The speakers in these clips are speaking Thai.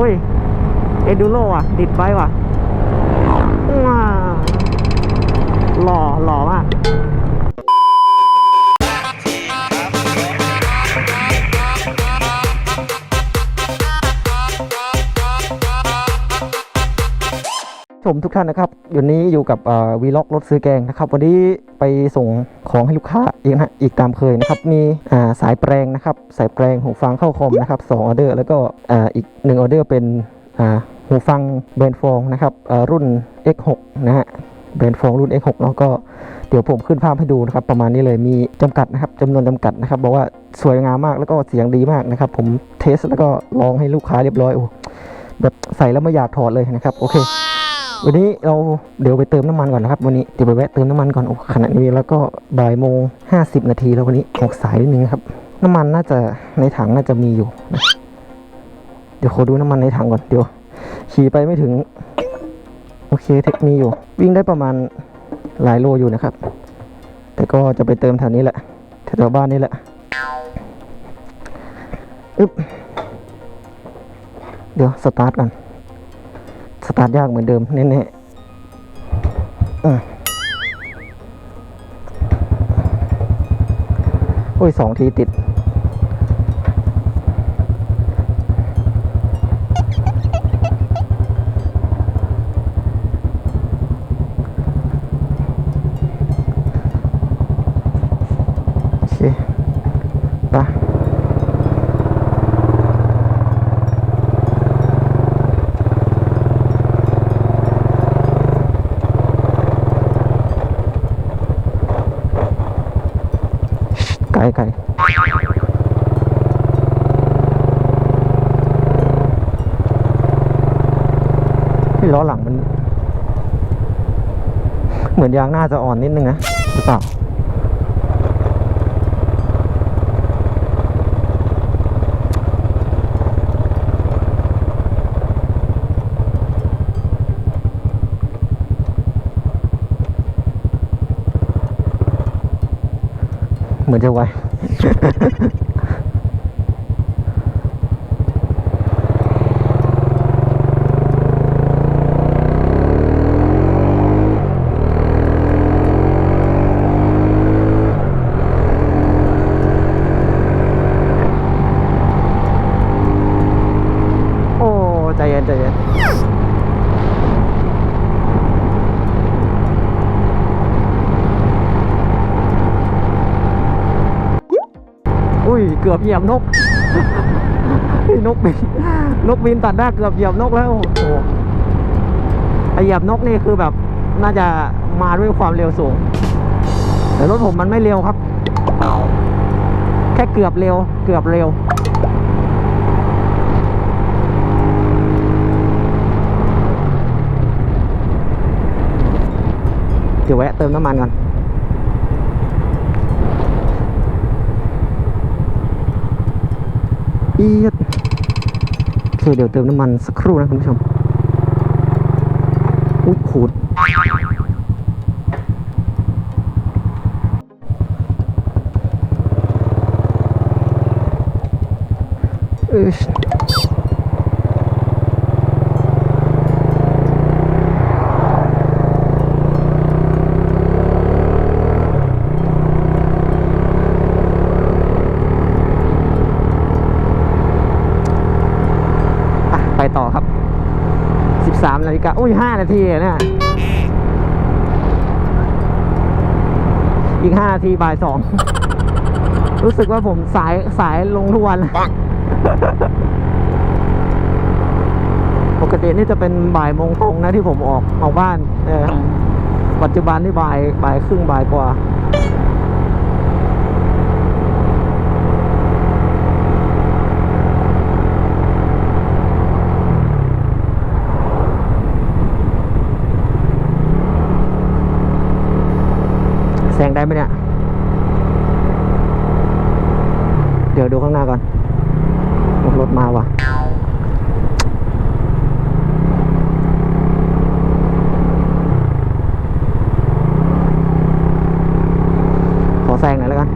อ้ย เอดูโลอะดิดไปว่ะว้าหล่อหล่อมาก มทุกท่านนะครับอยู่นี้อยู่กับวีล็อกรถซื้อแกงนะครับ วันนี้ไปส่งของให้ลูกค้าอีกนะอีกตามเคยนะครับ มีสายแปลงนะครับ สายแปลงหูฟังเข้าคอมนะครับสองออเดอร์ แล้วก็อีกหนึ่งออเดอร์เป็นหูฟังแบรนด์ฟองนะครับรุ่น X6 นะฮะแบรนด์ฟองรุ่น X6 เนาะก็เดี๋ยวผมขึ้นภาพให้ดูนะครับ ประมาณนี้เลยมีจำกัดนะครับจำนวนจำกัดนะครับบอกว่าสวยงามมากแล้วก็เสียงดีมากนะครับ ผมเทสแล้วก็ลองให้ลูกค้าเรียบร้อยโอ้แบบใส่แล้วไม่อยากถอดเลยนะครับ โอเค วันนี้เราเดี๋ยวไปเติมน้ำมันก่อนนะครับ วันนี้เดี๋ยวไปแวะเติมน้ำมันก่อนโอ้ขณะนี้แล้วก็บ่ายโมงห้าสิบนาทีแล้ววันนี้ออกสายนิดนึงครับ น้ำมันน่าจะในถังน่าจะมีอยู่นะเดี๋ยวขอดูน้ำมันในถังก่อนเดี๋ยวขี่ไปไม่ถึง โอเคเทคมีอยู่ วิ่งได้ประมาณหลายโลอยู่นะครับ แต่ก็จะไปเติมแถวนี้แหละแถวบ้านนี่แหละอึ๊บเดี๋ยวสตาร์ทก่อน สตาร์ทยากเหมือนเดิมแน่ๆอะโอ้ยสองทีติด โอเคไปะไก ลไกลที่ล้อหลังมัน เหมือนยางหน้าจะอ่อนนิดนึงนะหรือเปล่า เหมือนจะไว โอ้ ใจ เย็นใจเกือบเหยียบนกนกบินนกบินตัดหน้าเกือบเหยียบนกแล้วโอ้โหไอเหยียบนกนี่คือแบบน่าจะมาด้วยความเร็วสูง แต่รถผมมันไม่เร็วครับ แค่เกือบเร็ว เกือบเร็ว เดี๋ยวแวะเติมน้ำมันก่อน อีดโอเคเดี๋ยวเติมน้ำมันสักครู่นะคุณผู้ชมอุ้ยขูดเอออะไปต่อครับ 13นาฬิ กาอุ้ย5นาทีอะเนี่ยอีก5นาทีบ่ายสองรู้สึกว่าผมสายสายลงทุกวันปกตินี่จะเป็นบ่ายโมงตรงนะที่ผมออกออกบ้าน เออปัจจุบันนี่บ่ายบ่ายครึ่งบ่ายกว่า ซงได้ไหมเนี่ย เดี๋ยวดูข้างหน้าก่อนรถมาว่ะขอแซงหน่อยแล้วกัน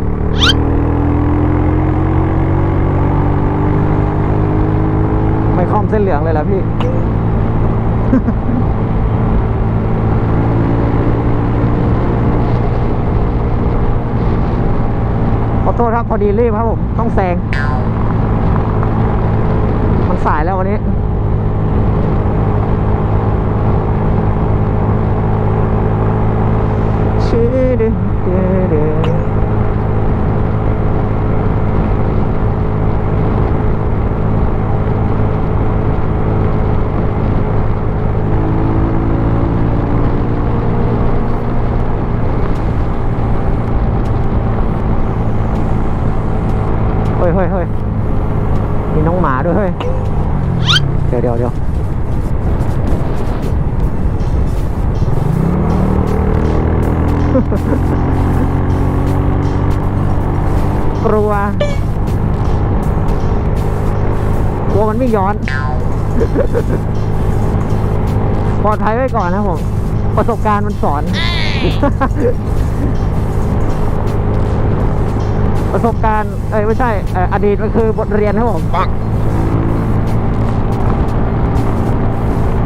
ไม่ค่อมอมเส้นเหลืองเลยล่ะพี่ ขอโทษครับ พอดีรีบครับผม ต้องแซง มันสายแล้ววันนี้ ย้อน ปลอดภัยไว้ก่อนนะผม ประสบการณ์มันสอน ประสบการณ์ เอ้ยไม่ใช่เอ่ออดีตมันคือบทเรียนครับผม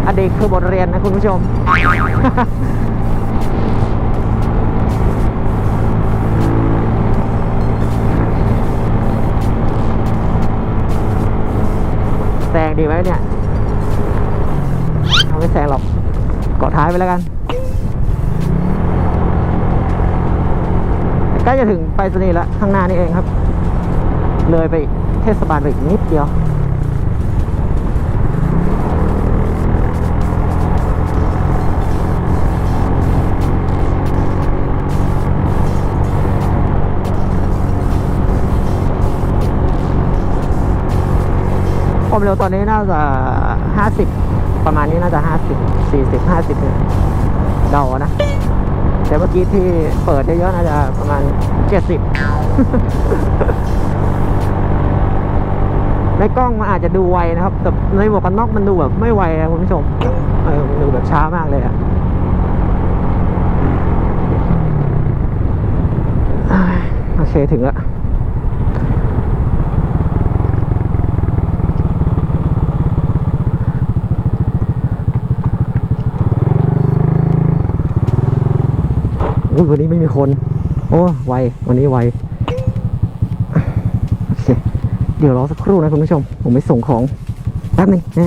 อดีตคือบทเรียนนะคุณผู้ชม ดีไหมเนี่ยเอาไม่แซงหรอกเกาะท้ายไปแล้วกันใกล้จะถึงไปรษณีย์แล้วข้างหน้านี่เองครับ เลยไปเทศบาลไปอีกนิดเดียว ความเร็วตอนนี้น่าจะห้าสิบประมาณนี้น่าจะห้าสิบสี่สิบห้าสิบเนี่ยเดานะ แต่เมื่อกี้ที่เปิดเยอะๆน่าจะประมาณเจ็ดสิบในกล้องมันอาจจะดูไวนะครับ แต่ในหมวกกันน็อกมันดูแบบไม่ไวนะคุณผู้ชมเออมันดูแบบช้ามากเลยอะโอเคถึงแล้ว อุ้ยวันนี้ไม่มีคน โอ้ไววันนี้ไวโอเคเดี๋ยวรอสักครู่นะคุณผู้ชม ผมไปส่งของแป๊บนึงน่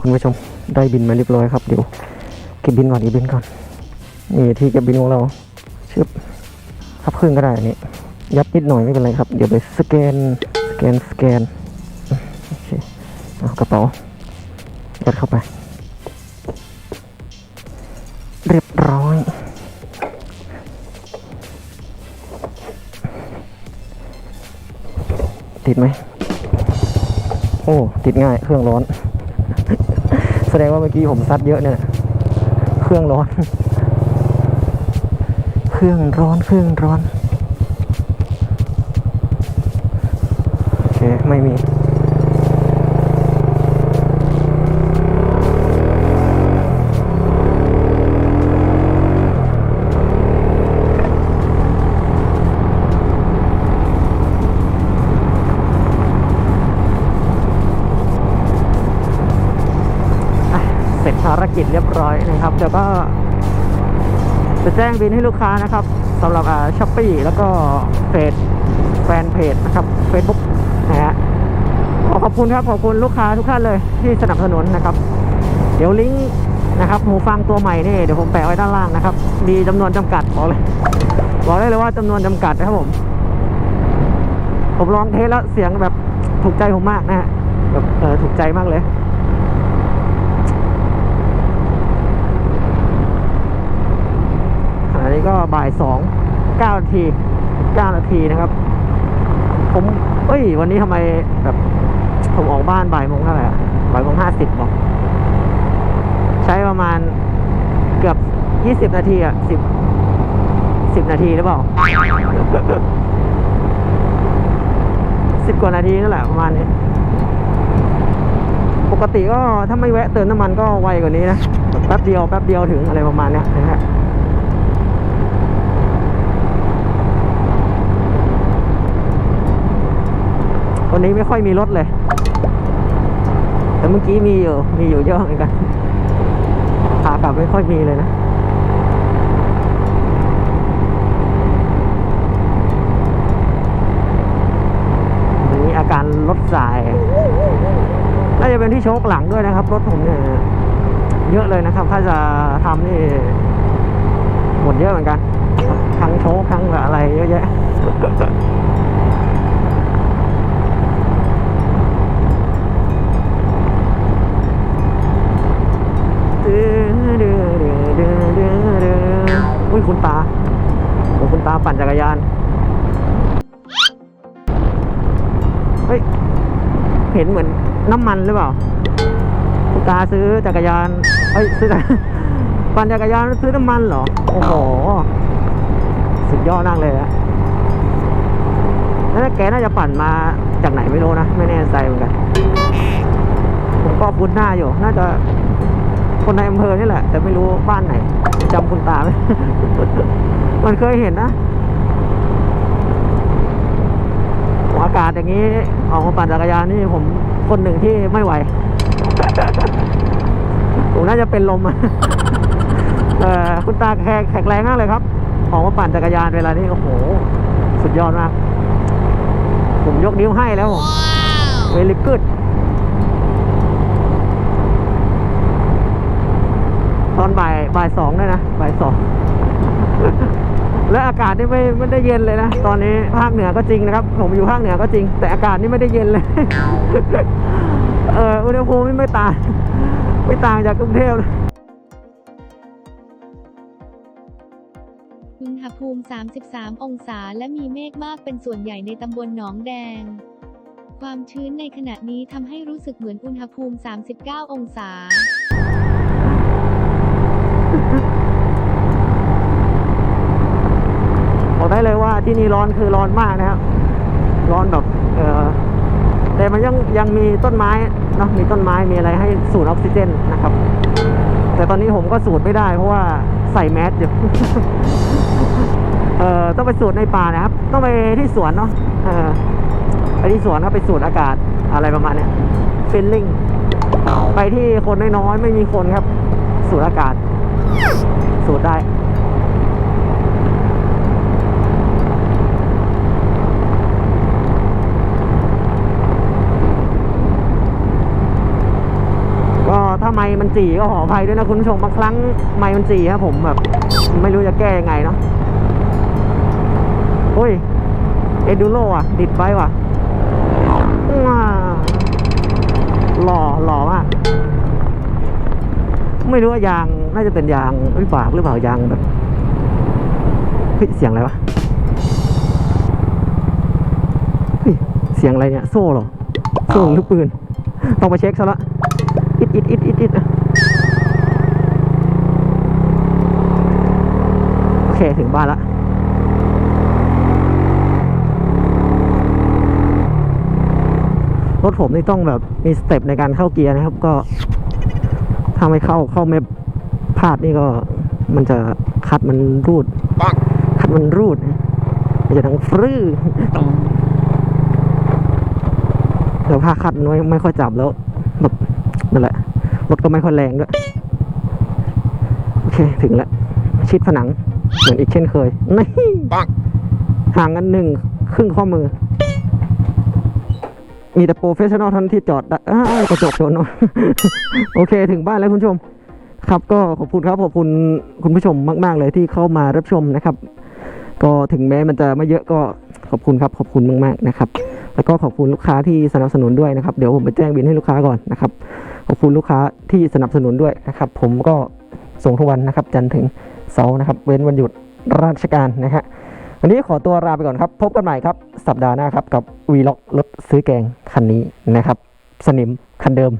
คุณผู้ชมได้บินมาเรียบร้อยครับเดี๋ยวเก็บบินก่อนเก็บบินก่อนนี่ที่เก็บบินของเราชึบพับครึ่งก็ได้อันนี้ยับนิดหน่อยไม่เป็นไรครับ เดี๋ยวไปสแกนสแกนสแกนโอเคเอากระเป๋ายัดเข้าไป เรียบร้อย ติดไหม โอ้ ติดง่าย เครื่องร้อน แสดงว่าเมื่อกี้ผมซัดเยอะเนี่ย เครื่องร้อน เครื่องร้อน เครื่องร้อน โอเค ไม่มี ร็จภารกิจเรียบร้อยนะครับเดี๋ยวก็จะแจ้งบินให้ลูกค้านะครับสำหรับอช้อปปี้แล้วก็เพจแฟนเพจนะครับ Facebook นะฮะขอขอบคุณครับ ขอบคุณลูกค้าทุกท่านเลยที่สนับสนุนนะครับ เดี๋ยวลิงก์นะครับหูฟังตัวใหม่นี่เดี๋ยวผมแปะไว้ด้านล่างนะครับ มีจำนวนจำกัดบอกเลยบอกได้เลยว่าจำนวนจำกัดนะครับผม ผมลองเทสแล้วเสียงแบบถูกใจผมมากนะฮะแบบเออถูกใจมากเลย อันนี้ก็ บ่ายสองเก้านาทีเก้านาทีนะครับ ผมเอ้ย วันนี้ทำไมแบบผมออกบ้านบ่ายโมงเท่าไหร่บ่ายโมงห้าสิบบอกใช้ประมาณเกือบยี่สิบนาทีอะสิบสิบนาทีหรือเปล่าสิบกว่านาทีนั่นแหละประมาณนี้ ปกติก็ถ้าไม่แวะเติมน้ำมันก็ไวกว่านี้นะแบบแป๊บเดียวแป๊บเดียวถึงอะไรประมาณเนี้ยนะฮะ วันนี้ไม่ค่อยมีรถเลย แต่เมื่อกี้มีอยู่ มีอยู่เยอะเหมือนกันขากลับไม่ค่อยมีเลยนะอันนี้อาการรถสาย น่าจะเป็นที่โชคหลังด้วยนะครับ รถผมเนี่ยเยอะเลยนะครับ ถ้าจะทำนี่หมดเยอะเหมือนกัน ทั้งโชคทั้งอะไรเยอะแยะ อุ้ยคุณตาโอ้คุณตาปั่นจักรยาน เฮ้ย เห็นเหมือนน้ำมันหรือเปล่า คุณตาซื้อจักรยาน เฮ้ย ซื้อปั่นจักรยานซื้อน้ำมันเหรอ โอ้โห สุดยอดมากเลยอะแล้วแกน่าจะปั่นมาจากไหนไม่รู้นะ ไม่แน่ใจเหมือนกัน ผมก็คุ้นหน้าอยู่ น่าจะคนในอำเภอนี่แหละ แต่ไม่รู้บ้านไหน จำคุณตาไหม มันเคยเห็นนะอากาศอย่างนี้ออกมาปั่นจักรยานนี่ผมคนหนึ่งที่ไม่ไหว ผมน่าจะเป็นลมอะเออคุณตาแขกแข็งแรงมากเลยครับออกมาปั่นจักรยานเวลานี้โอ้โห สุดยอดมาก ผมยกนิ้วให้แล้วเวลิก o ดตอนบ่าย บ่ายสองด้วยนะบ่ายสองและอากาศนี่ไม่ไม่ได้เย็นเลยนะ ตอนนี้ภาคเหนือก็จริงนะครับ ผมอยู่ภาคเหนือก็จริง แต่อากาศนี่ไม่ได้เย็นเลย เอออุณหภูมิไม่ต่างไม่ต่างจากกรุงเทพเลยอุณหภูมิ 33 องศาและมีเมฆมากเป็นส่วนใหญ่ในตำบลหนองแดง ความชื้นในขณะนี้ทำให้รู้สึกเหมือนอุณหภูมิ 39 องศา บอกได้เลยว่า ที่นี่ร้อนคือร้อนมากนะครับ ร้อนแบบเออแต่มันยังยังมีต้นไม้เนาะมีต้นไม้มีอะไรให้สูดออกซิเจนนะครับ แต่ตอนนี้ผมก็สูดไม่ได้เพราะว่าใส่แมสอยู่เออต้องไปสูดในป่านะครับ ต้องไปที่สวนเนาะเออไปที่สวนครับไปสูดอากาศอะไรประมาณเนี้ยฟิลลิ่งไปที่คนน้อยๆไม่มีคนครับ สูดอากาศ สูดได้ ก็ถ้าไม้มัน จีก็ขออภัยด้วยนะคุณผู้ชมบางครั้งไม้มันจีครับผมแบบไม่รู้จะแก้ยังไงเนาะโอ้ยเอดูโรอะ ดิดไปว่ะว้าหล่อหล่อมากไม่รู้ว่ายางน่าจะเป็นยางวิบากหรือเปล่ายางแบบเฮ้ยเสียงอะไรวะเฮ้ยเสียงอะไรเนี่ย โซ่เหรอ โซ่หรือลูกปืน ต้องไปเช็คซะละอิดอิดอิดอิดอิดอะโอเค ถึงบ้านละรถผมนี่ต้องแบบมีสเต็ปในการเข้าเกียร์นะครับ ก็ถ้าไม่เข้าเข้าไม่พลาดนี่ก็มันจะคัดมันรูด คัดมันรูดนะมันจะดังฟรื้อเดี๋ยวผ้าคัดมันไม่ไม่ค่อยจับแล้วแบบนั่นแหละ รถก็ไม่ค่อยแรงด้วย โอเค ถึงแล้ว ชิดผนัง เหมือนอีกเช่นเคยนี่ห่างกันหนึ่งครึ่งข้อมือ มีแต่โปรเฟชชั่นอลท่านที่จอดได้อ้าวกระจกชนเนอะโอเคถึงบ้านแล้วคุณผู้ชม ครับก็ขอบคุณครับขอบคุณคุณผู้ชมมาก ๆ เลยที่เข้ามารับชมนะครับ ก็ถึงแม้มันจะไม่เยอะก็ขอบคุณครับขอบคุณมากๆนะครับแล้วก็ขอบคุณลูกค้าที่สนับสนุนด้วยนะครับ เดี๋ยวผมไปแจ้งบินให้ลูกค้าก่อนนะครับ ขอบคุณลูกค้าที่สนับสนุนด้วยนะครับ ผมก็ส่งทุกวันนะครับ จันทร์ถึง เสาร์นะครับ เว้นวันหยุดราชการนะฮะวันนี้ขอตัวลาไปก่อนครับ พบกันใหม่ครับ สัปดาห์หน้าครับ กับวีล็อกรถซื้อแกงคันนี้นะครับ สนิมคันเดิม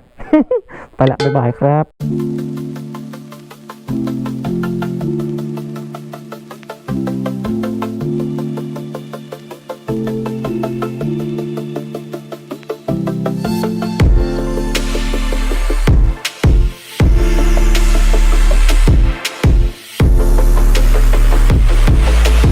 ไปละบ๊ายบายครับ